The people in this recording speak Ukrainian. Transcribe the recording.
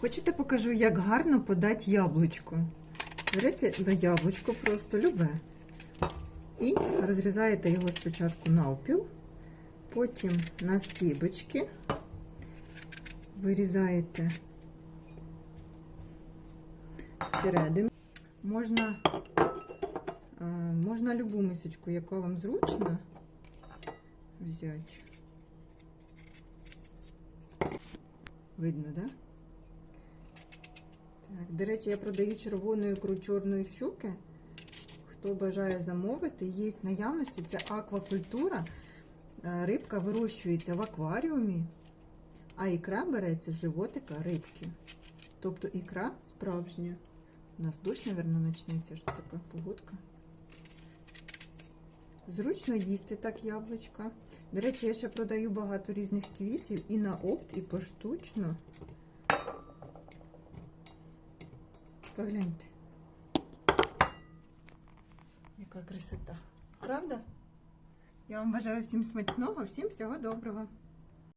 Хочете покажу, як гарно подати яблучко. Берете на яблучко просто любе. І розрізаєте його спочатку навпіл, потім на стібочки, вирізаєте всередину. Можна, можна любу мисочку, яка вам зручна, взяти. Видно, так? Да? Так, до речі, я продаю червону ікру чорної щуки. Хто бажає замовити, є наявності. Це аквакультура. Е, Рибка вирощується в акваріумі, а ікра береться з животика рибки. Тобто ікра справжня. У нас дощ, мабуть, почнеться. Що така погодка? Зручно їсти так яблучка. До речі, я ще продаю багато різних квітів і на опт, і поштучно. Погляньте. Яка красота. Правда? Я вам бажаю всім смачного, всім всього доброго.